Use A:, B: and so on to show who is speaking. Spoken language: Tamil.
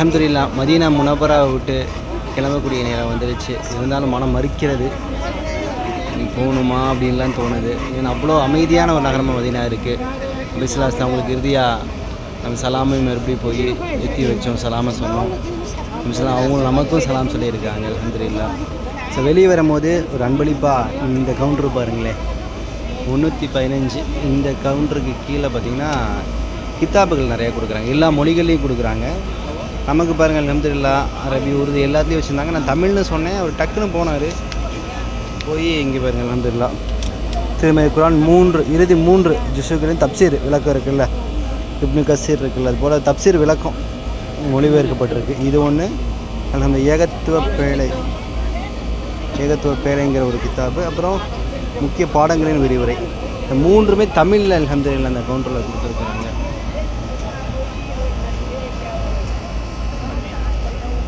A: அலமதுல்லா மதீனா முனபராவை விட்டு கிளம்பக்கூடிய நேரம் வந்துடுச்சு இருந்தாலும் மனம் மறுக்கிறது. நீ போகணுமா அப்படின்லாம் தோணுது. ஏன்னா அவ்வளோ அமைதியான ஒரு நகரமாக மதீனா இருக்குது பிஸ்லாஸ் அவங்களுக்கு இறுதியாக நம்ம சலாமையும் மறுபடியும் போய் எத்தி வச்சோம் சலாமை சொன்னோம். மிஸ்லாம் அவங்களும் நமக்கும் சலாம் சொல்லியிருக்காங்க அலமதுல்லா ஸோ வெளியே வரும்போது ஒரு அன்பளிப்பாக இந்த கவுண்டர் பாருங்களேன். முந்நூற்றி பதினஞ்சு. இந்த கவுண்டருக்கு கீழே பார்த்தீங்கன்னா கித்தாப்புகள் நிறையா கொடுக்குறாங்க. எல்லா மொழிகள்லையும் கொடுக்குறாங்க. நமக்கு பாருங்கள் அல்ஹம்துலில்லா அரபி உருது எல்லாத்துலேயும் வச்சுருந்தாங்க. நான் தமிழ்னு சொன்னேன் அவர் டக்குன்னு போனார். போய் இங்கே பாருங்கள் அல்ஹம்துலில்லா. திருமதி குரான் மூன்று இறுதி மூன்று ஜுசுகளின் தப்சீர் விளக்கம் இருக்குல்ல? இப்னு கசீர் இருக்குல்ல அது போல் தப்சீர் விளக்கம் மொழிபெயர்க்கப்பட்டிருக்கு. இது ஒன்று அந்த ஏகத்துவ பேழை ஏகத்துவ பேழைங்கிற ஒரு கித்தாப்பு அப்புறம் முக்கிய பாடங்களின் விரிவுரை. இந்த மூன்றுமே தமிழில் அல்ஹம்துலில்லாஹ் அந்த கவுண்டரில் கொடுத்துருக்குறாங்க.